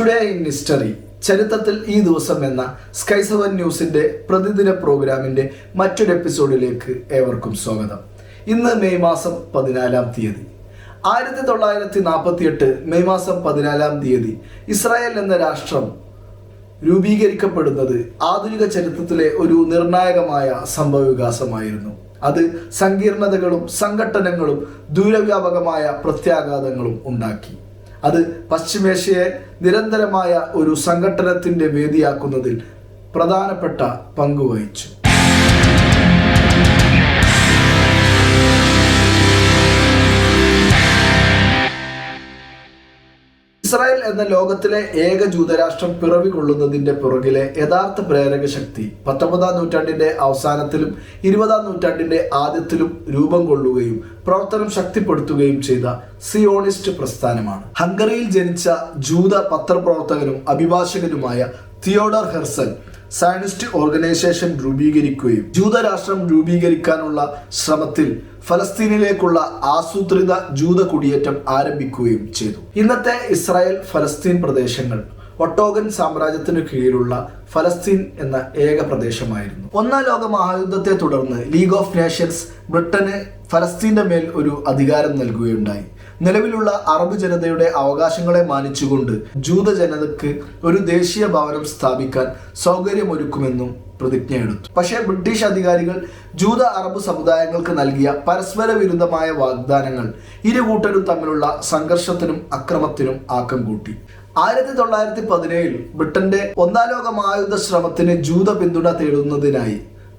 Today in history ചരിത്രത്തിൽ ഈ ദിവസം എന്ന സ്കൈസവൻ ന്യൂസിന്റെ പ്രതിദിന പ്രോഗ്രാമിന്റെ മറ്റൊരു എപ്പിസോഡിലേക്ക് ഏവർക്കും സ്വാഗതം. ഇന്ന് മെയ് മാസം പതിനാലാം തീയതി. ആയിരത്തി തൊള്ളായിരത്തി നാൽപ്പത്തി എട്ട് മെയ് മാസം പതിനാലാം തീയതി ഇസ്രായേൽ എന്ന രാഷ്ട്രം രൂപീകരിക്കപ്പെടുന്നത് ആധുനിക ചരിത്രത്തിലെ ഒരു നിർണായകമായ സംഭവവികാസമായിരുന്നു. അത് സങ്കീർണതകളും സംഘട്ടനങ്ങളും ദൂരവ്യാപകമായ പ്രത്യാഘാതങ്ങളും ഉണ്ടാക്കി. അത് പശ്ചിമേഷ്യയെ നിരന്തരമായ ഒരു സംഘടനത്തിന്റെ വേദിയാക്കുന്നതിൽ പ്രധാനപ്പെട്ട പങ്കുവഹിച്ചു എന്ന ലോകത്തിലെ ഏക ജൂതരാഷ്ട്രം പിറവികൊള്ളുന്നതിന്റെ പുറകിലെ യഥാർത്ഥ പ്രേരക ശക്തി പത്തൊമ്പതാം നൂറ്റാണ്ടിന്റെ അവസാനത്തിലും ഇരുപതാം നൂറ്റാണ്ടിന്റെ ആദ്യത്തിലും രൂപം കൊള്ളുകയും പ്രവർത്തനം ശക്തിപ്പെടുത്തുകയും ചെയ്ത സിയോണിസ്റ്റ് പ്രസ്ഥാനമാണ്. ഹംഗറിയിൽ ജനിച്ച ജൂത പത്രപ്രവർത്തകനും അഭിഭാഷകനുമായ തിയോഡർ ഹെർസൽ സയനിസ്റ്റ് ഓർഗനൈസേഷൻ രൂപീകരിക്കുകയും ജൂതരാഷ്ട്രം രൂപീകരിക്കാനുള്ള ശ്രമത്തിൽ ഫലസ്തീനിലേക്കുള്ള ആസൂത്രിത ജൂത കുടിയേറ്റം ആരംഭിക്കുകയും ചെയ്തു. ഇന്നത്തെ ഇസ്രായേൽ ഫലസ്തീൻ പ്രദേശങ്ങൾ ഒട്ടോഗൻ സാമ്രാജ്യത്തിനു കീഴിലുള്ള ഫലസ്തീൻ എന്ന ഏക പ്രദേശമായിരുന്നു. ഒന്നാം ലോക മഹായുദ്ധത്തെ തുടർന്ന് ലീഗ് ഓഫ് നേഷൻസ് ബ്രിട്ടന് ഫലസ്തീന്റെ മേൽ ഒരു അധികാരം നൽകുകയുണ്ടായി. നിലവിലുള്ള അറബ് ജനതയുടെ അവകാശങ്ങളെ മാനിച്ചുകൊണ്ട് ജൂത ജനതയ്ക്ക് ഒരു ദേശീയ ഭവനം സ്ഥാപിക്കാൻ സൗകര്യമൊരുക്കുമെന്നും പ്രതിജ്ഞയെടുത്തു. പക്ഷേ ബ്രിട്ടീഷ് അധികാരികൾ ജൂത അറബ് സമുദായങ്ങൾക്ക് നൽകിയ പരസ്പര വിരുദ്ധമായ വാഗ്ദാനങ്ങൾ ഇരു കൂട്ടരും തമ്മിലുള്ള സംഘർഷത്തിനും അക്രമത്തിനും ആക്കം കൂട്ടി. ആയിരത്തി തൊള്ളായിരത്തി പതിനേഴിൽ ബ്രിട്ടന്റെ ഒന്നാം ലോക മഹായുദ്ധ ശ്രമത്തിന് ജൂത പിന്തുണ തേടുന്നതിനായി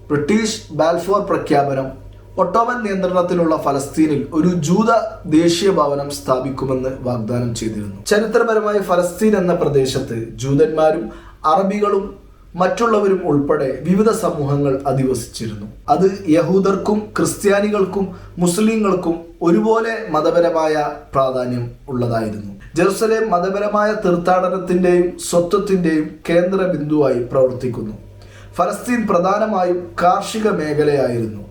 ബ്രിട്ടീഷ് ബാൽഫോർ പ്രഖ്യാപനം ഒട്ടോമൻ നിയന്ത്രണത്തിലുള്ള ഫലസ്തീനിൽ ഒരു ജൂത ദേശീയ ഭവനം സ്ഥാപിക്കുമെന്ന് വാഗ്ദാനം ചെയ്തിരുന്നു. ചരിത്രപരമായി ഫലസ്തീൻ എന്ന പ്രദേശത്ത് ജൂതന്മാരും അറബികളും മറ്റുള്ളവരും ഉൾപ്പെടെ വിവിധ സമൂഹങ്ങൾ അധിവസിച്ചിരുന്നു. അത് യഹൂദർക്കും ക്രിസ്ത്യാനികൾക്കും മുസ്ലിങ്ങൾക്കും ഒരുപോലെ മതപരമായ പ്രാധാന്യം ഉള്ളതായിരുന്നു. ജെറുസലേം മതപരമായ തീർത്ഥാടനത്തിന്റെയും സ്വത്വത്തിന്റെയും കേന്ദ്ര ബിന്ദുവായി പ്രവർത്തിക്കുന്നു. ഫലസ്തീൻ പ്രധാനമായും കാർഷിക മേഖലയായിരുന്നു.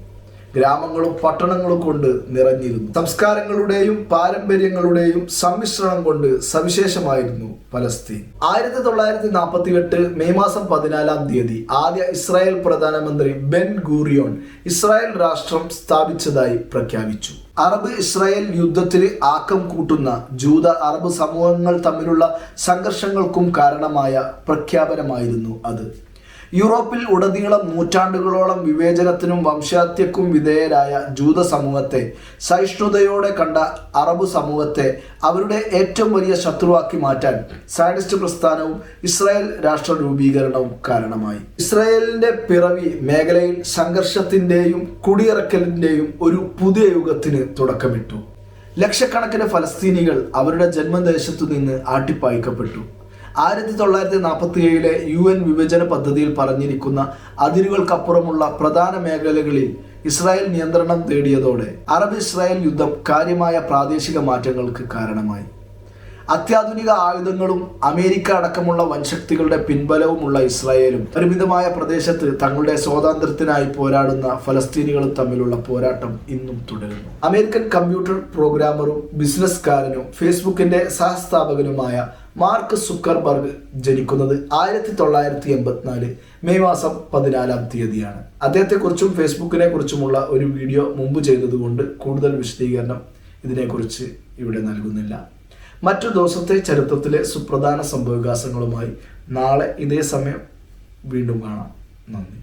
ഗ്രാമങ്ങളും പട്ടണങ്ങളും കൊണ്ട് നിറഞ്ഞിരുന്നു. സംസ്കാരങ്ങളുടെയും പാരമ്പര്യങ്ങളുടെയും സമ്മിശ്രണം കൊണ്ട് സവിശേഷമായിരുന്നു പലസ്തീൻ. ആയിരത്തി തൊള്ളായിരത്തി നാൽപ്പത്തി എട്ട് മെയ് മാസം പതിനാലാം തീയതി ആദ്യ ഇസ്രായേൽ പ്രധാനമന്ത്രി ബെൻ ഗൂറിയോൺ ഇസ്രായേൽ രാഷ്ട്രം സ്ഥാപിച്ചതായി പ്രഖ്യാപിച്ചു. അറബ് ഇസ്രായേൽ യുദ്ധത്തിന് ആക്കം കൂട്ടുന്ന ജൂത അറബ് സമൂഹങ്ങൾ തമ്മിലുള്ള സംഘർഷങ്ങൾക്കും കാരണമായ പ്രഖ്യാപനമായിരുന്നു അത്. യൂറോപ്പിൽ ഉടനീളം നൂറ്റാണ്ടുകളോളം വിവേചനത്തിനും വംശഹത്യക്കും വിധേയരായ ജൂത സമൂഹത്തെ സഹിഷ്ണുതയോടെ കണ്ട അറബ് സമൂഹത്തെ അവരുടെ ഏറ്റവും വലിയ ശത്രുവാക്കി മാറ്റാൻ സയനിസ്റ്റ് പ്രസ്ഥാനവും ഇസ്രായേൽ രാഷ്ട്ര രൂപീകരണവും കാരണമായി. ഇസ്രായേലിന്റെ പിറവി മേഖലയിൽ സംഘർഷത്തിന്റെയും കുടിയിറക്കലിന്റെയും ഒരു പുതിയ യുഗത്തിന് തുടക്കമിട്ടു. ലക്ഷക്കണക്കിന് ഫലസ്തീനികൾ അവരുടെ ജന്മദേശത്തു നിന്ന് ആട്ടിപ്പായിക്കപ്പെട്ടു. ആയിരത്തി തൊള്ളായിരത്തി നാൽപ്പത്തി ഏഴിലെ യു എൻ വിഭജന പദ്ധതിയിൽ പറഞ്ഞിരിക്കുന്ന അതിരുകൾക്കപ്പുറമുള്ള പ്രധാന മേഖലകളിൽ ഇസ്രായേൽ നിയന്ത്രണം തേടിയതോടെ അറബ് ഇസ്രായേൽ യുദ്ധം കാര്യമായ പ്രാദേശിക മാറ്റങ്ങൾക്ക് കാരണമായി. അത്യാധുനിക ആയുധങ്ങളും അമേരിക്ക അടക്കമുള്ള വൻശക്തികളുടെ പിൻബലവുമുള്ള ഇസ്രായേലും പരിമിതമായ പ്രദേശത്ത് തങ്ങളുടെ സ്വാതന്ത്ര്യത്തിനായി പോരാടുന്ന ഫലസ്തീനികളും തമ്മിലുള്ള പോരാട്ടം ഇന്നും തുടരുന്നു. അമേരിക്കൻ കമ്പ്യൂട്ടർ പ്രോഗ്രാമറും ബിസിനസ്കാരനും ഫേസ്ബുക്കിന്റെ സഹസ്ഥാപകനുമായ മാർക്ക് സുക്കർബർഗ് ജനിക്കുന്നത് ആയിരത്തി തൊള്ളായിരത്തി എൺപത്തിനാല് മെയ് മാസം പതിനാലാം തീയതിയാണ്. അദ്ദേഹത്തെക്കുറിച്ചും ഫേസ്ബുക്കിനെ കുറിച്ചുമുള്ള ഒരു വീഡിയോ മുമ്പ് ചെയ്തതുകൊണ്ട് കൂടുതൽ വിശദീകരണം ഇതിനെക്കുറിച്ച് ഇവിടെ നൽകുന്നില്ല. മറ്റു ദിവസത്തെ ചരിത്രത്തിലെ സുപ്രധാന സംഭവവികാസങ്ങളുമായി നാളെ ഇതേ സമയം വീണ്ടും കാണാം. നന്ദി.